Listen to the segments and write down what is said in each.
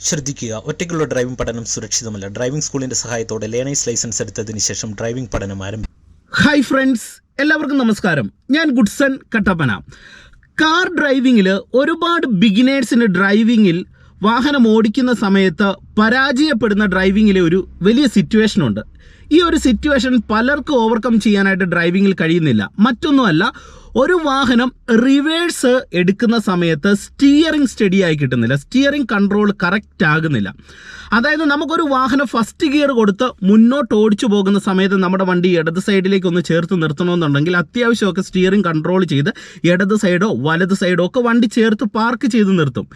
ശ്രദ്ധിക്കുക ഒറ്റയ്ക്കുള്ള ഡ്രൈവിംഗ് പഠനം സുരക്ഷിതമല്ല. ഡ്രൈവിംഗ് സ്കൂളിന്റെ സഹായത്തോടെ ലേണേഴ്സ് ലൈസൻസ് എടുത്തതിന് ശേഷം ഡ്രൈവിംഗ് പഠനം ആരംഭിക്കും ഹായ് ഫ്രണ്ട്സ് എല്ലാവർക്കും നമസ്കാരം. ഞാൻ ഗുഡ്സൺ കട്ടപ്പന. കാർ ഡ്രൈവിങ്ങിൽ ഒരുപാട് ബിഗിനേഴ്സിന് ഡ്രൈവിംഗിൽ വാഹനം ഓടിക്കുന്ന സമയത്ത് പരാജയപ്പെടുന്ന ഡ്രൈവിങ്ങിലെ ഒരു വലിയ സിറ്റുവേഷൻ ഉണ്ട്. ഈ ഒരു സിറ്റുവേഷൻ പലർക്കും ഓവർകം ചെയ്യാനായിട്ട് ഡ്രൈവിങ്ങിൽ കഴിയുന്നില്ല. മറ്റൊന്നുമല്ല ഒരു വാഹനം റിവേഴ്സ് എടുക്കുന്ന സമയത്ത് സ്റ്റിയറിംഗ് സ്റ്റഡി ആയി കിട്ടുന്നില്ല. സ്റ്റിയറിംഗ് കൺട്രോൾ കറക്റ്റ് ആകുന്നില്ല. അതായത് നമുക്കൊരു വാഹനം ഫസ്റ്റ് ഗിയർ കൊടുത്ത് മുന്നോട്ട് ഓടിച്ചു പോകുന്ന സമയത്ത് നമ്മുടെ വണ്ടി ഇടത് സൈഡിലേക്ക് ഒന്ന് ചേർത്ത് നിർത്തണമെന്നുണ്ടെങ്കിൽ അത്യാവശ്യമൊക്കെ സ്റ്റിയറിംഗ് കൺട്രോൾ ചെയ്ത് ഇടത് സൈഡോ വലത് സൈഡോ ഒക്കെ വണ്ടി ചേർത്ത് പാർക്ക് ചെയ്ത് നിർത്തും.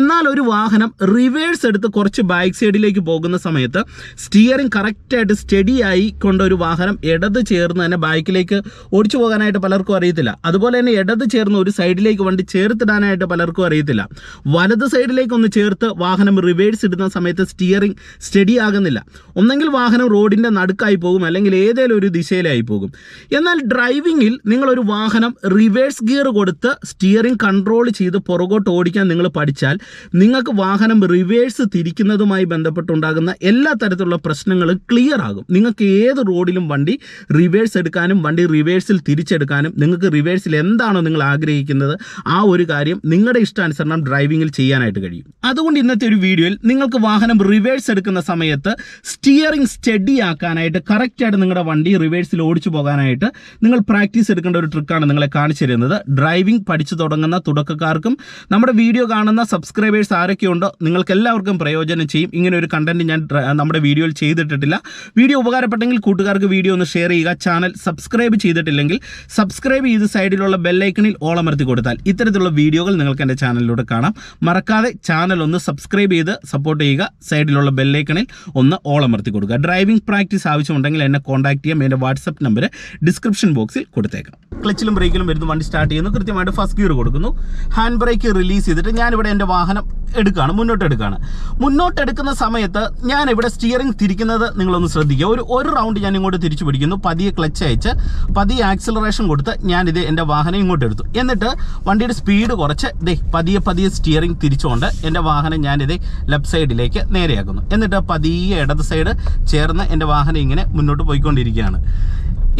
എന്നാൽ ഒരു വാഹനം റിവേഴ്സ് എടുത്ത് കുറച്ച് ബാക്ക് സൈഡിലേക്ക് പോകുന്ന സമയത്ത് സ്റ്റിയറിംഗ് കറക്റ്റായിട്ട് സ്റ്റഡി ആയി കൊണ്ട ഒരു വാഹനം ഇടത് ചേർന്ന് തന്നെ ബാക്കിലേക്ക് ഓടിച്ചു പോകാനായിട്ട് പലർക്കും അറിയത്തില്ല. അതുപോലെ തന്നെ ഇടത് ചേർന്ന് ഒരു സൈഡിലേക്ക് വണ്ടി ചേർത്തിടാനായിട്ട് പലർക്കും അറിയത്തില്ല. വലത് സൈഡിലേക്ക് ഒന്ന് ചേർത്ത് വാഹനം റിവേഴ്സ് ഇടുന്ന സമയത്ത് സ്റ്റിയറിംഗ് സ്റ്റഡി ആകുന്നില്ല. ഒന്നെങ്കിൽ വാഹനം റോഡിന്റെ നടുക്കായി പോകും അല്ലെങ്കിൽ ഏതെങ്കിലും ഒരു ദിശയിലായി പോകും. എന്നാൽ ഡ്രൈവിങ്ങിൽ നിങ്ങളൊരു വാഹനം റിവേഴ്സ് ഗിയർ കൊടുത്ത് സ്റ്റിയറിംഗ് കൺട്രോൾ ചെയ്ത് പുറകോട്ട് ഓടിക്കാൻ നിങ്ങൾ പഠിച്ചാൽ നിങ്ങൾക്ക് വാഹനം റിവേഴ്സ് തിരിക്കുന്നതുമായി ബന്ധപ്പെട്ടുണ്ടാകുന്ന എല്ലാ തരത്തിലുള്ള പ്രശ്നങ്ങളും ക്ലിയർ ആകും. നിങ്ങൾക്ക് ഏത് റോഡിലും വണ്ടി റിവേഴ്സ് എടുക്കാനും വണ്ടി റിവേഴ്സിൽ തിരിച്ചെടുക്കാനും നിങ്ങൾക്ക് റിവേഴ്സിൽ എന്താണോ നിങ്ങൾ ആഗ്രഹിക്കുന്നത് ആ ഒരു കാര്യം നിങ്ങളുടെ ഇഷ്ടാനുസരണം ഡ്രൈവിംഗിൽ ചെയ്യാനായിട്ട് കഴിയും. അതുകൊണ്ട് ഇന്നത്തെ ഒരു വീഡിയോയിൽ നിങ്ങൾക്ക് വാഹനം റിവേഴ്സ് എടുക്കുന്ന സമയത്ത് സ്റ്റിയറിംഗ് സ്റ്റഡി ആക്കാനായിട്ട് കറക്റ്റായിട്ട് നിങ്ങളുടെ വണ്ടി റിവേഴ്സിൽ ഓടിച്ചു പോകാനായിട്ട് നിങ്ങൾ പ്രാക്ടീസ് എടുക്കേണ്ട ഒരു ട്രിക്കാണ് നിങ്ങളെ കാണിച്ചു തരുന്നത്. ഡ്രൈവിംഗ് പഠിച്ചു തുടങ്ങുന്ന തുടക്കക്കാർക്കും നമ്മുടെ വീഡിയോ കാണുന്ന സബ്സ്ക്രൈബേഴ്സ് ആരൊക്കെയുണ്ടോ നിങ്ങൾക്ക് എല്ലാവർക്കും പ്രയോജനം ചെയ്യും. ഇങ്ങനെ ഒരു കണ്ടന്റ് ഞാൻ നമ്മുടെ വീഡിയോയിൽ ചെയ്തിട്ടിട്ടില്ല. വീഡിയോ ഉപകാരപ്പെട്ടെങ്കിൽ കൂട്ടുകാർക്ക് വീഡിയോ ഒന്ന് ഷെയർ ചെയ്യുക. ചാനൽ സബ്സ്ക്രൈബ് ചെയ്തിട്ടില്ലെങ്കിൽ സബ്സ്ക്രൈബ് ചെയ്ത് സൈഡിലുള്ള ബെല്ലൈക്കണിൽ ഓളമർത്തി കൊടുത്താൽ ഇത്തരത്തിലുള്ള വീഡിയോകൾ നിങ്ങൾക്ക് എന്റെ ചാനലിലൂടെ കാണാം. മറക്കാതെ ചാനൽ ഒന്ന് സബ്സ്ക്രൈബ് ചെയ്ത് സപ്പോർട്ട് ചെയ്യുക. സൈഡിലുള്ള ബെല്ലൈക്കണിൽ ഒന്ന് ഓളമർത്തി കൊടുക്കുക. ഡ്രൈവിംഗ് പ്രാക്ടീസ് ആവശ്യമുണ്ടെങ്കിൽ എന്നെ കോൺടാക്ട് ചെയ്യാം. എന്റെ വാട്സപ്പ് നമ്പർ ഡിസ്ക്രിപ്ഷൻ ബോക്സിൽ കൊടുത്തേക്കാം. ക്ലച്ചിലും ബ്രേക്കിലും വരുന്ന വണ്ടി സ്റ്റാർട്ട് ചെയ്യുന്നു. കൃത്യമായിട്ട് ഫസ്റ്റ് ഗിയർ കൊടുക്കുന്നു. ഹാൻഡ് ബ്രേക്ക് റിലീസ് ചെയ്തിട്ട് ഞാനിവിടെ എന്റെ വാഹനം എടുക്കുകയാണ് മുന്നോട്ട് എടുക്കുകയാണ് മുന്നോട്ട് എടുക്കുന്ന സമയത്ത് ഞാൻ ഇവിടെ സ്റ്റിയറിംഗ് തിരിക്കുന്നത് നിങ്ങളൊന്ന് ശ്രദ്ധിക്കുക. ഒരു ഒരു റൗണ്ട് ഞാൻ ഇങ്ങോട്ട് തിരിച്ചു പിടിക്കുന്നു. പതിയെ ക്ലച്ച് അയച്ച് പതിയെ ആക്സിലറേഷൻ കൊടുത്ത് ഞാനിത് എന്റെ വാഹനം ഇങ്ങോട്ട് എടുത്തു എന്നിട്ട് വണ്ടിയുടെ സ്പീഡ് കുറച്ച് ദേ പതിയെ പതിയെ സ്റ്റിയറിംഗ് തിരിച്ചുകൊണ്ട് എന്റെ വാഹനം ഞാനിത് ലെഫ്റ്റ് സൈഡിലേക്ക് നേരെയാക്കുന്നു. എന്നിട്ട് പതിയെ ഇടത് സൈഡ് ചേർന്ന് എന്റെ വാഹനം ഇങ്ങനെ മുന്നോട്ട് പോയിക്കൊണ്ടിരിക്കുകയാണ്.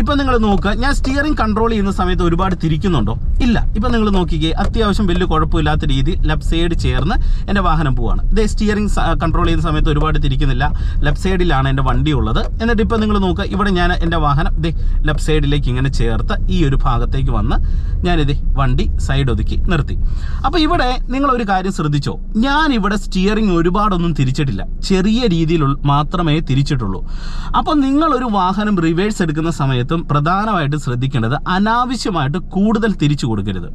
ഇപ്പം നിങ്ങൾ നോക്കുക ഞാൻ സ്റ്റിയറിംഗ് കൺട്രോൾ ചെയ്യുന്ന സമയത്ത് ഒരുപാട് തിരിക്കുന്നുണ്ടോ? ഇല്ല. ഇപ്പം നിങ്ങൾ നോക്കിക്കേ അത്യാവശ്യം വലിയ കുഴപ്പമില്ലാത്ത രീതി ലെഫ്റ്റ് സൈഡ് ചേർന്ന് എന്റെ വാഹനം പോവാണ്. ഇതേ സ്റ്റിയറിംഗ് കൺട്രോൾ ചെയ്യുന്ന സമയത്ത് ഒരുപാട് തിരിക്കുന്നില്ല. ലെഫ്റ്റ് സൈഡിലാണ് എന്റെ വണ്ടി ഉള്ളത്. എന്നിട്ട് ഇപ്പം നിങ്ങൾ നോക്കുക ഇവിടെ ഞാൻ എന്റെ വാഹനം ഇതേ ലെഫ്റ്റ് സൈഡിലേക്ക് ഇങ്ങനെ ചേർത്ത് ഈ ഒരു ഭാഗത്തേക്ക് വന്ന് ഞാനിത് വണ്ടി സൈഡ് ഒതുക്കി നിർത്തി. അപ്പോൾ ഇവിടെ നിങ്ങൾ ഒരു കാര്യം ശ്രദ്ധിച്ചോ ഞാൻ ഇവിടെ സ്റ്റിയറിംഗ് ഒരുപാടൊന്നും തിരിച്ചിട്ടില്ല. ചെറിയ രീതിയിൽ മാത്രമേ തിരിച്ചിട്ടുള്ളൂ. അപ്പോൾ ഒരു വാഹനം റിവേഴ്സ് എടുക്കുന്ന സമയത്തും പ്രധാനമായിട്ട് ശ്രദ്ധിക്കേണ്ടത് അനാവശ്യമായിട്ട് കൂടുതൽ തിരിച്ചു കൊടുക്കരുത്.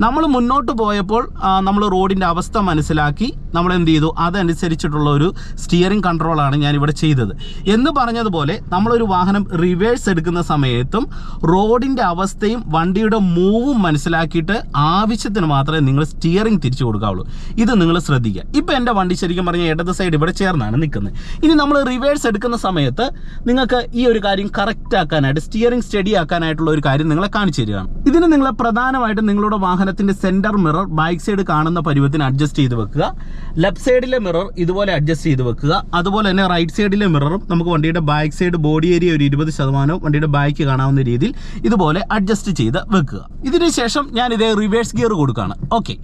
നമ്മൾ മുന്നോട്ട് പോയപ്പോൾ നമ്മൾ റോഡിന്റെ അവസ്ഥ മനസ്സിലാക്കി നമ്മൾ എന്ത് ചെയ്തു? അതനുസരിച്ചിട്ടുള്ള ഒരു സ്റ്റിയറിംഗ് കൺട്രോളാണ് ഞാൻ ഇവിടെ ചെയ്തത്. എന്ന് പറഞ്ഞതുപോലെ നമ്മളൊരു വാഹനം റിവേഴ്സ് എടുക്കുന്ന സമയത്തും റോഡിന്റെ അവസ്ഥയും വണ്ടിയുടെ മൂവും മനസ്സിലാക്കിയിട്ട് ആവശ്യത്തിന് മാത്രമേ നിങ്ങൾ സ്റ്റിയറിംഗ് തിരിച്ചു കൊടുക്കാവുള്ളൂ. ഇത് നിങ്ങൾ ശ്രദ്ധിക്കുക. ഇപ്പം എന്റെ വണ്ടി ശരിക്കും പറഞ്ഞാൽ ഇടത് സൈഡ് ഇവിടെ ചേർന്നാണ് നിൽക്കുന്നത്. ഇനി നമ്മൾ റിവേഴ്സ് എടുക്കുന്ന സമയത്ത് നിങ്ങൾക്ക് ഈ ഒരു കാര്യം കറക്റ്റ് ആക്കാനായിട്ട് സ്റ്റിയറിംഗ് സ്റ്റഡി ആക്കാനായിട്ടുള്ള ഒരു കാര്യം നിങ്ങളെ കാണിച്ചു തരികയാണ്. ഇതിന് നിങ്ങൾ പ്രധാനമായിട്ടും നിങ്ങളുടെ വാഹനത്തിന്റെ സെന്റർ മിറർ ബൈക്ക് സൈഡ് കാണുന്ന പരുവത്തിന് അഡ്ജസ്റ്റ് ചെയ്ത് വെക്കുക. ലെഫ്റ്റ് സൈഡിലെ മിറർ ഇതുപോലെ അഡ്ജസ്റ്റ് ചെയ്ത് വെക്കുക. അതുപോലെ തന്നെ റൈറ്റ് സൈഡിലെ മിററും നമുക്ക് വണ്ടിയുടെ ബാക്ക് സൈഡ് ബോഡി ഏരിയ ഒരു ഇരുപത് ശതമാനവും വണ്ടിയുടെ ബാക്ക് കാണാവുന്ന രീതിയിൽ ഇതുപോലെ അഡ്ജസ്റ്റ് ചെയ്ത് വെക്കുക. ഇതിനുശേഷം ഞാൻ ഇതേ റിവേഴ്സ് ഗിയർ കൊടുക്കുകയാണ്. ഓക്കെ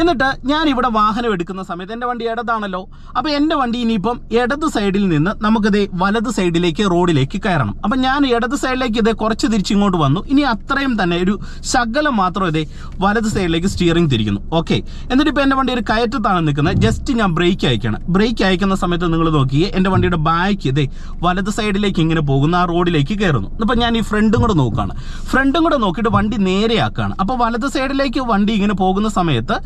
എന്നിട്ട് ഞാൻ ഇവിടെ വാഹനം എടുക്കുന്ന സമയത്ത് എന്റെ വണ്ടി ഇടതാണല്ലോ. അപ്പോൾ എന്റെ വണ്ടി ഇനിയിപ്പം ഇടത് സൈഡിൽ നിന്ന് നമുക്കിത് വലത് സൈഡിലേക്ക് റോഡിലേക്ക് കയറണം. അപ്പം ഞാൻ ഇടത് സൈഡിലേക്ക് ഇതേ കുറച്ച് തിരിച്ചിങ്ങോട്ട് വന്നു. ഇനി അത്രയും തന്നെ ഒരു ശകലം മാത്രം ഇതേ വലത് സൈഡിലേക്ക് സ്റ്റിയറിംഗ് തിരിക്കുന്നു. ഓക്കെ എന്നിട്ട് ഇപ്പോൾ എന്റെ വണ്ടി ഒരു കയറ്റത്താണ് നിൽക്കുന്നത്. ജസ്റ്റ് ഞാൻ ബ്രേക്ക് അയക്കണം. ബ്രേക്ക് അയക്കുന്ന സമയത്ത് നിങ്ങൾ നോക്കിയേ എന്റെ വണ്ടിയുടെ ബാക്ക് ഇതേ വലത് സൈഡിലേക്ക് ഇങ്ങനെ പോകുന്ന ആ റോഡിലേക്ക് കയറുന്നു. അപ്പം ഞാൻ ഈ ഫ്രണ്ടും കൂടെ നോക്കുകയാണ്. ഫ്രണ്ടും കൂടെ നോക്കിയിട്ട് വണ്ടി നേരെയാക്കുകയാണ്. അപ്പോൾ വലത് സൈഡിലേക്ക് വണ്ടി ഇങ്ങനെ പോകുന്ന സമയത്ത്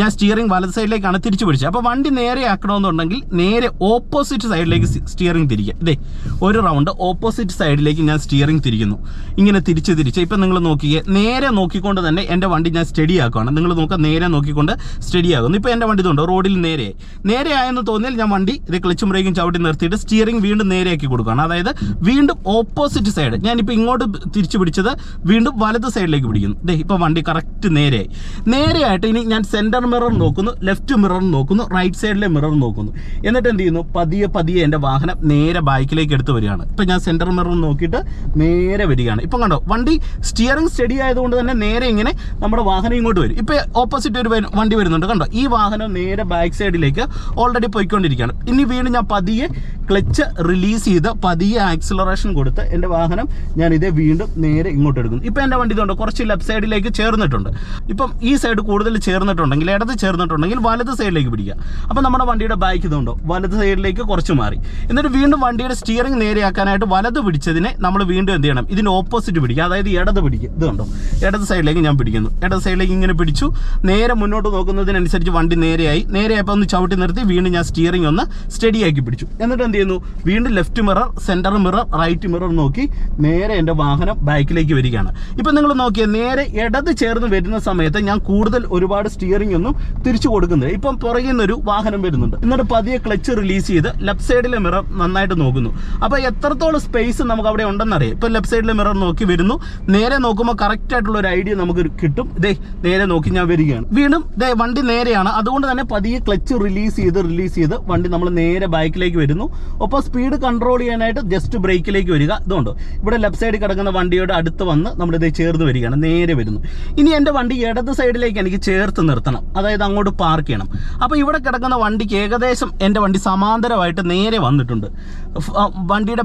ഞാൻ സ്റ്റിയറിംഗ് വലത് സൈഡിലേക്കാണ് തിരിച്ചു പിടിച്ചത്. അപ്പോൾ വണ്ടി നേരെയാക്കണമെന്നുണ്ടെങ്കിൽ നേരെ ഓപ്പോസിറ്റ് സൈഡിലേക്ക് സ്റ്റിയറിംഗ് തിരിക്കുക. ഇതേ ഒരു റൗണ്ട് ഓപ്പോസിറ്റ് സൈഡിലേക്ക് ഞാൻ സ്റ്റിയറിംഗ് തിരിക്കും പിടിക്കുന്നു ഇങ്ങനെ തിരിച്ച് തിരിച്ച് ഇപ്പം നിങ്ങൾ നോക്കിയേ നേരെ നോക്കിക്കൊണ്ട് തന്നെ എന്റെ വണ്ടി ഞാൻ സ്റ്റഡി ആക്കുകയാണ് നിങ്ങൾ നോക്കുക നേരെ നോക്കിക്കൊണ്ട് സ്റ്റഡി ആകുന്നു ഇപ്പോൾ എന്റെ വണ്ടി ഇതുണ്ട്? റോഡിൽ നേരെ. നേരെ ആയെന്ന് തോന്നിയാൽ ഞാൻ വണ്ടി ഇത് ക്ലച്ചും ബ്രേക്കും ചവിട്ടി നിർത്തിയിട്ട് സ്റ്റിയറിംഗ് വീണ്ടും നേരെയാക്കി കൊടുക്കുകയാണ്. അതായത് വീണ്ടും ഓപ്പോസിറ്റ് സൈഡ് ഞാനിപ്പോൾ ഇങ്ങോട്ട് തിരിച്ചു പിടിച്ചത് വീണ്ടും വലത് സൈഡിലേക്ക് പിടിക്കുന്നു. ദേ ഇപ്പോൾ വണ്ടി കറക്റ്റ് നേരെയായി നേരെയായിട്ട് ഇനി ഞാൻ സെന്റർ മിറർ നോക്കുന്നു ലെഫ്റ്റ് മിറർ നോക്കുന്നു റൈറ്റ് സൈഡിലെ മിറർ നോക്കുന്നു. എന്നിട്ട് എന്ത് ചെയ്യുന്നു? പതിയെ പതിയെ എന്റെ വാഹനം നേരെ ബൈക്കിലേക്ക് എടുത്ത് വരികയാണ്. ഇപ്പം ഞാൻ സെന്റർ മിറർ നോക്കിയിട്ട് നേരെ വരികയാണ്. ഇപ്പം കണ്ടോ വണ്ടി സ്റ്റിയറിംഗ് സ്റ്റഡി ആയതുകൊണ്ട് തന്നെ നേരെ ഇങ്ങനെ നമ്മുടെ വാഹനം ഇങ്ങോട്ട് വരും. ഇപ്പം ഓപ്പോസിറ്റ് ഒരു വണ്ടി വരുന്നുണ്ട്. കണ്ടോ ഈ വാഹനം നേരെ ബാക്ക് സൈഡിലേക്ക് ഓൾറെഡി പോയിക്കൊണ്ടിരിക്കുകയാണ്. ഇനി വീണ്ടും ഞാൻ പതിയെ ക്ലച്ച് റിലീസ് ചെയ്ത് പതിയെ ആക്സിലറേഷൻ കൊടുത്ത് എന്റെ വാഹനം ഞാൻ ഇതേ വീണ്ടും നേരെ ഇങ്ങോട്ട് എടുക്കുന്നു. ഇപ്പം എന്റെ വണ്ടി ഇതുണ്ട് കുറച്ച് ലെഫ്റ്റ് സൈഡിലേക്ക് ചേർന്നിട്ടുണ്ട്. ഇപ്പം ഈ സൈഡ് കൂടുതൽ ചേർന്നിട്ടുണ്ടെങ്കിൽ ഇടത് ചേർന്നിട്ടുണ്ടെങ്കിൽ വലത് സൈഡിലേക്ക് പിടിക്കുക. അപ്പം നമ്മുടെ വണ്ടിയുടെ ബാക്ക് ഇതുണ്ടോ വലത് സൈഡിലേക്ക് കുറച്ച് മാറി. എന്നിട്ട് വീണ്ടും വണ്ടിയുടെ സ്റ്റിയറിംഗ് നേരെയാക്കാനായിട്ട് വലത് പിടിച്ചതിനെ നമ്മൾ വീണ്ടും എന്ത് ഇതിന് ഓപ്പോസിറ്റ് പിടിക്കുക അതായത് ഇടത് പിടിക്കുക ഇത് കണ്ടോ? ഇടത് സൈഡിലേക്ക് ഞാൻ പിടിക്കുന്നു. ഇടത് സൈഡിലേക്ക് ഇങ്ങനെ പിടിച്ചു. നേരെ മുന്നോട്ട് നോക്കുന്നതിനനുസരിച്ച് വണ്ടി നേരെയായി. നേരെയായപ്പോൾ ഒന്ന് ചവിട്ടി നിർത്തി. വീണ്ടും ഞാൻ സ്റ്റിയറിംഗ് ഒന്ന് സ്റ്റഡി ആക്കി പിടിച്ചു. എന്നിട്ട് എന്ത് ചെയ്യുന്നു? വീണ്ടും left mirror centre mirror right mirror നോക്കി നേരെ എന്റെ വാഹനം ബാക്കിലേക്ക് വരികയാണ്. ഇപ്പം നിങ്ങൾ നോക്കിയാൽ നേരെ ഇടത് ചേർന്ന് വരുന്ന സമയത്ത് ഞാൻ കൂടുതൽ ഒരുപാട് സ്റ്റിയറിംഗ് ഒന്നും തിരിച്ചു കൊടുക്കുന്നില്ല. ഇപ്പം പുറകിൽ നിന്നൊരു വാഹനം വരുന്നുണ്ട്. എന്നിട്ട് പതിയെ ക്ലച്ച് റിലീസ് ചെയ്ത് ലെഫ്റ്റ് സൈഡിലെ മിറർ നന്നായിട്ട് നോക്കുന്നു. അപ്പോൾ എത്രത്തോളം സ്പേസ് നമുക്ക് അവിടെ ഉണ്ടെന്നറിയാം. ഇപ്പം സൈഡിലെ മിറർ നോക്കി വരുന്നു. നേരെ നോക്കുമ്പോൾ കറക്റ്റ് ആയിട്ടുള്ള ഒരു ഐഡിയ നമുക്ക് കിട്ടും. ഇതേ നേരെ നോക്കി ഞാൻ വരികയാണ്. വീണ്ടും ഇതേ വണ്ടി നേരെയാണ്. അതുകൊണ്ട് തന്നെ പതിയെ ക്ലച്ച് റിലീസ് ചെയ്ത് റിലീസ് ചെയ്ത് വണ്ടി നമ്മൾ നേരെ ബൈക്കിലേക്ക് വരുന്നു. ഒപ്പം സ്പീഡ് കൺട്രോൾ ചെയ്യാനായിട്ട് ജസ്റ്റ് ബ്രേക്കിലേക്ക് വരിക. ഇതുകൊണ്ട് ഇവിടെ ലെഫ്റ്റ് സൈഡിൽ കിടക്കുന്ന വണ്ടിയുടെ അടുത്ത് വന്ന് നമ്മൾ നമ്മളിത് ചേർന്ന് വരികയാണ്. നേരെ വരുന്നു. ഇനി എന്റെ വണ്ടി ഇടത് സൈഡിലേക്ക് എനിക്ക് ചേർത്ത് നിർത്തണം. അതായത് അങ്ങോട്ട് പാർക്ക് ചെയ്യണം. അപ്പോൾ ഇവിടെ കിടക്കുന്ന വണ്ടിക്ക് ഏകദേശം എന്റെ വണ്ടി സമാന്തരമായിട്ട് നേരെ വന്നിട്ടുണ്ട്. വണ്ടിയുടെ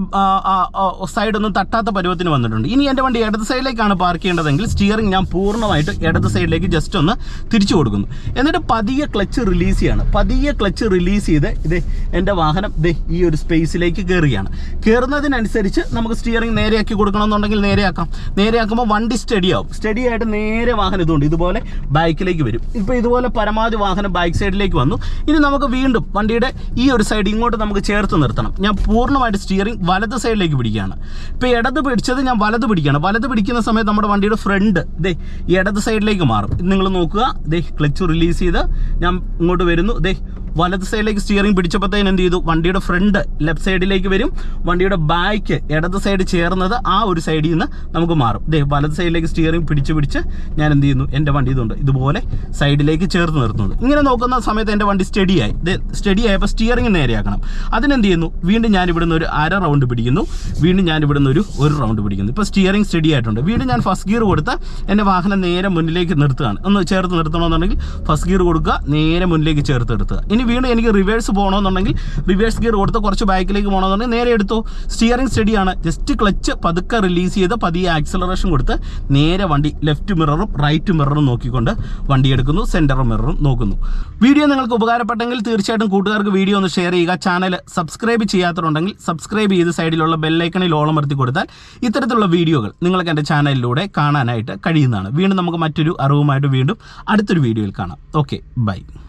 സൈഡൊന്നും തട്ടാത്ത പരുവത്തിന് വന്നിട്ടുണ്ട്. ഇനി എന്റെ വണ്ടി ഇടത് സൈഡിലേക്കാണ് പാർക്ക് ചെയ്യേണ്ടതെങ്കിൽ സ്റ്റിയറിംഗ് ഞാൻ പൂർണമായിട്ട് ഇടത് സൈഡിലേക്ക് ജസ്റ്റ് ഒന്ന് തിരിച്ചു കൊടുക്കുന്നു. എന്നിട്ട് പതിയെ ക്ലച്ച് റിലീസ് ചെയ്യാണ്. പതിയെ ക്ലച്ച് റിലീസ് ചെയ്ത് ഇത് എന്റെ വാഹനം ദേ ഈ ഒരു സ്പേസിലേക്ക് കയറുകയാണ് കയറുന്നതിനനുസരിച്ച് നമുക്ക് സ്റ്റിയറിംഗ് നേരെയാക്കി കൊടുക്കണമെന്നുണ്ടെങ്കിൽ നേരെയാക്കാം. നേരെയാക്കുമ്പോൾ വണ്ടി സ്റ്റഡി ആവും. സ്റ്റഡി ആയിട്ട് നേരെ വാഹനം ഇതുകൊണ്ട് ഇതുപോലെ ബൈക്കിലേക്ക് വരും. ഇപ്പോൾ ഇതുപോലെ പരമാവധി വാഹനം ബൈക്ക് സൈഡിലേക്ക് വന്നു. ഇനി നമുക്ക് വീണ്ടും വണ്ടിയുടെ ഈ ഒരു സൈഡ് ഇങ്ങോട്ട് നമുക്ക് ചേർത്ത് നിർത്തണം. ഞാൻ പൂർണമായിട്ട് സ്റ്റിയറിംഗ് വലത് സൈഡിലേക്ക് പിടിക്കുകയാണ്. ഇപ്പോൾ ഇടത് പിടിച്ചത് ഞാൻ വലത് പിടിക്കണം വലത് പിടിക്കുന്ന സമയത്ത് നമ്മുടെ വണ്ടിയുടെ ഫ്രണ്ട് ദേ ഇടത് സൈഡിലേക്ക് മാറും. നിങ്ങൾ നോക്കുക. ദേ ക്ലച്ച് റിലീസ് ചെയ്ത് ഞാൻ ഇങ്ങോട്ട് വരുന്നു. ദേ വലത് സൈഡിലേക്ക് സ്റ്റിയറിംഗ് പിടിച്ചപ്പോഴത്തേന് എന്ത് ചെയ്തു? വണ്ടിയുടെ ഫ്രണ്ട് ലെഫ്റ്റ് സൈഡിലേക്ക് വരും. വണ്ടിയുടെ ബാക്ക് ഇടത് സൈഡ് ചേർന്നത് ആ ഒരു സൈഡിൽ നിന്ന് നമുക്ക് മാറും. ദേ വലത് സൈഡിലേക്ക് സ്റ്റിയറിംഗ് പിടിച്ച് പിടിച്ച് ഞാൻ എന്ത് ചെയ്യുന്നു? എന്റെ വണ്ടി ഇതുണ്ട്. ഇതുപോലെ സൈഡിലേക്ക് ചേർത്ത് നിർത്തുന്നത് ഇങ്ങനെ നോക്കുന്ന സമയത്ത് എന്റെ വണ്ടി സ്റ്റഡിയായി ദേ സ്റ്റഡി ആയപ്പോൾ സ്റ്റിയറിംഗ് നേരെയാക്കണം. അതിനെന്ത് ചെയ്യുന്നു? വീണ്ടും ഞാൻ ഇവിടുന്ന് ഒരു അര റൗണ്ട് പിടിക്കുന്നു. വീണ്ടും ഞാൻ ഇവിടുന്ന് ഒരു ഒരു റൗണ്ട് പിടിക്കുന്നു. ഇപ്പോൾ സ്റ്റിയറിംഗ് സ്റ്റഡി ആയിട്ടുണ്ട്. വീണ്ടും ഞാൻ ഫസ്റ്റ് ഗിയർ കൊടുത്ത് എന്റെ വാഹനം നേരെ മുന്നിലേക്ക് നിർത്തുകയാണ്. ഒന്ന് ചേർത്ത് നിർത്തണമെന്നുണ്ടെങ്കിൽ ഫസ്റ്റ് ഗിയർ കൊടുക്കുക നേരെ മുന്നിലേക്ക് ചേർത്ത് നിർത്തുക. ഇനി വീണ്ടും എനിക്ക് റിവേഴ്സ് പോകണമെന്നുണ്ടെങ്കിൽ റിവേഴ്സ് ഗിയർ കൊടുത്ത് കുറച്ച് ബാക്കിലേക്ക് പോകണമെന്നുണ്ടെങ്കിൽ നേരെ എടുത്തു. സ്റ്റിയറിംഗ് സ്റ്റഡിയാണ് ജസ്റ്റ് ക്ലച്ച് പതുക്കെ റിലീസ് ചെയ്ത് പതിയെ ആക്സലറേഷൻ കൊടുത്ത് നേരെ വണ്ടി ലെഫ്റ്റ് മിററും റൈറ്റ് മിററും നോക്കിക്കൊണ്ട് വണ്ടി എടുക്കുന്നു സെന്റർ മിററും നോക്കുന്നു. വീഡിയോ നിങ്ങൾക്ക് ഉപകാരപ്പെട്ടെങ്കിൽ തീർച്ചയായിട്ടും കൂട്ടുകാർക്ക് വീഡിയോ ഒന്ന് ഷെയർ ചെയ്യുക. ചാനൽ സബ്സ്ക്രൈബ് ചെയ്യാത്തതുണ്ടെങ്കിൽ സബ്സ്ക്രൈബ് ചെയ്ത് സൈഡിലുള്ള ബെല്ലൈക്കണിൽ ഓളമർത്തി കൊടുത്താൽ ഇത്തരത്തിലുള്ള വീഡിയോകൾ നിങ്ങൾക്ക് എന്റെ ചാനലിലൂടെ കാണാനായിട്ട് കഴിയുന്നതാണ്. വീണ്ടും നമുക്ക് മറ്റൊരു അറിവുമായിട്ട് വീണ്ടും അടുത്തൊരു വീഡിയോയിൽ കാണാം. Okay bye